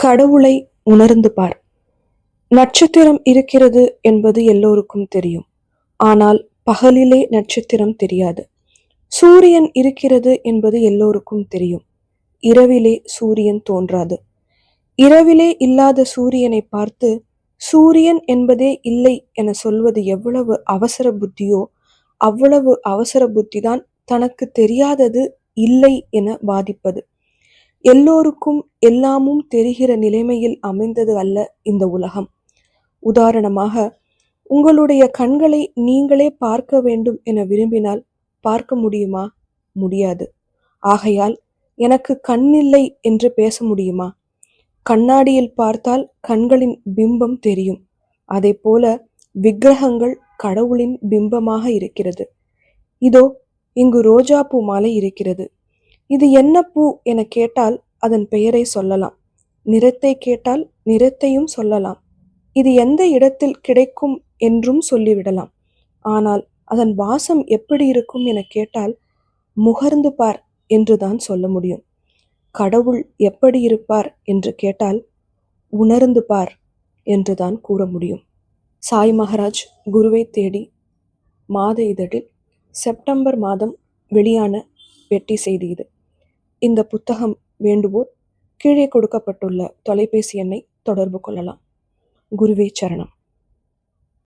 கடவுளை உணர்ந்து பார். நட்சத்திரம் இருக்கிறது என்பது எல்லோருக்கும் தெரியும். ஆனால் பகலிலே நட்சத்திரம் தெரியாது. சூரியன் இருக்கிறது என்பது எல்லோருக்கும் தெரியும். இரவிலே சூரியன் தோன்றாது. இரவிலே இல்லாத சூரியனை பார்த்து சூரியன் என்பதே இல்லை என சொல்வது எவ்வளவு அவசர புத்தியோ அவ்வளவு அவசர புத்திதான் தனக்கு தெரியாதது இல்லை என வாதிப்பது. எல்லோருக்கும் எல்லாமும் தெரிகிற நிலைமையில் அமைந்தது அல்ல இந்த உலகம். உதாரணமாக உங்களுடைய கண்களை நீங்களே பார்க்க வேண்டும் என விரும்பினால் பார்க்க முடியுமா? முடியாது. ஆகையால் எனக்கு கண்ணில்லை என்று பேச முடியுமா? கண்ணாடியில் பார்த்தால் கண்களின் பிம்பம் தெரியும். அதே போல விக்கிரகங்கள் கடவுளின் பிம்பமாக இருக்கிறது. இதோ இங்கு ரோஜா பூ மாலை இருக்கிறது. இது என்ன பூ என கேட்டால் அதன் பெயரை சொல்லலாம். நிறத்தை கேட்டால் நிறத்தையும் சொல்லலாம். இது எந்த இடத்தில் கிடைக்கும் என்றும் சொல்லிவிடலாம். ஆனால் அதன் வாசம் எப்படி இருக்கும் என கேட்டால் முகர்ந்து பார் என்றுதான் சொல்ல முடியும். கடவுள் எப்படி இருப்பார் என்று கேட்டால் உணர்ந்து பார் என்றுதான் கூற முடியும். சாய் மகராஜ் குருவை தேடி மாத இதழில் செப்டம்பர் மாதம் வெளியான வெட்டி செய்தி இது. இந்த புத்தகம் வேண்டுவோர் கீழே கொடுக்கப்பட்டுள்ள தொலைபேசி எண்ணை தொடர்பு கொள்ளலாம். குருவே சரணம்.